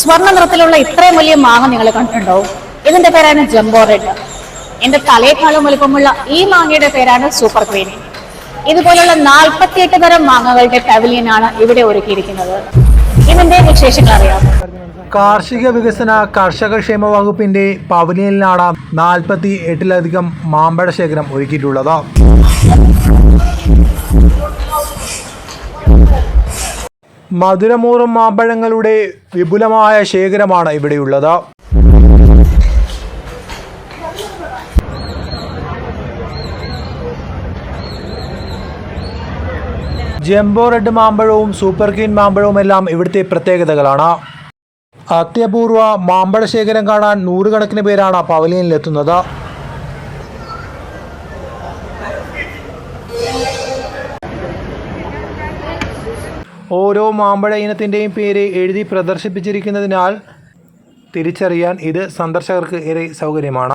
സ്വർണ നിറത്തിലുള്ള ഇത്രയും വലിയ മാങ്ങ നിങ്ങൾ കണ്ടിട്ടുണ്ടാവും. ഇതിന്റെ പേരാണ് ജംബോ റെഡ്. എന്റെ തലയേക്കാളും വലുപ്പമുള്ള ഈ മാങ്ങയുടെ പേരാണ് സൂപ്പർ ക്വീൻ ഇതുപോലുള്ള നാൽപ്പത്തിയെട്ട് തരം മാങ്ങകളുടെ പവലിയനാണ് ഇവിടെ ഒരുക്കിയിരിക്കുന്നത്. ഇതിന്റെ വിശേഷങ്ങൾ അറിയാം. കാർഷിക വികസന കർഷക ക്ഷേമ വകുപ്പിന്റെ പവലിയനിലാണ് നാൽപ്പത്തി എട്ടിലധികം മാമ്പഴ ശേഖരം ഒരുക്കിയിട്ടുള്ളത്. മധുരമൂറും മാമ്പഴങ്ങളുടെ വിപുലമായ ശേഖരമാണ് ഇവിടെയുള്ളത്. ജംബോ റെഡ് മാമ്പഴവും സൂപ്പർ കീൻ മാമ്പഴവും എല്ലാം ഇവിടുത്തെ പ്രത്യേകതകളാണ്. അത്യപൂർവ മാമ്പഴ ശേഖരം കാണാൻ നൂറുകണക്കിന് പേരാണ് പവലിയനിലെത്തുന്നത്. ഓരോ മാമ്പഴ ഇനത്തിന്റെയും പേര് എഴുതി പ്രദർശിപ്പിച്ചിരിക്കുന്നതിനാൽ തിരിച്ചറിയാൻ ഇത് സന്ദർശകർക്ക് ഏറെ സൗകര്യമാണ്.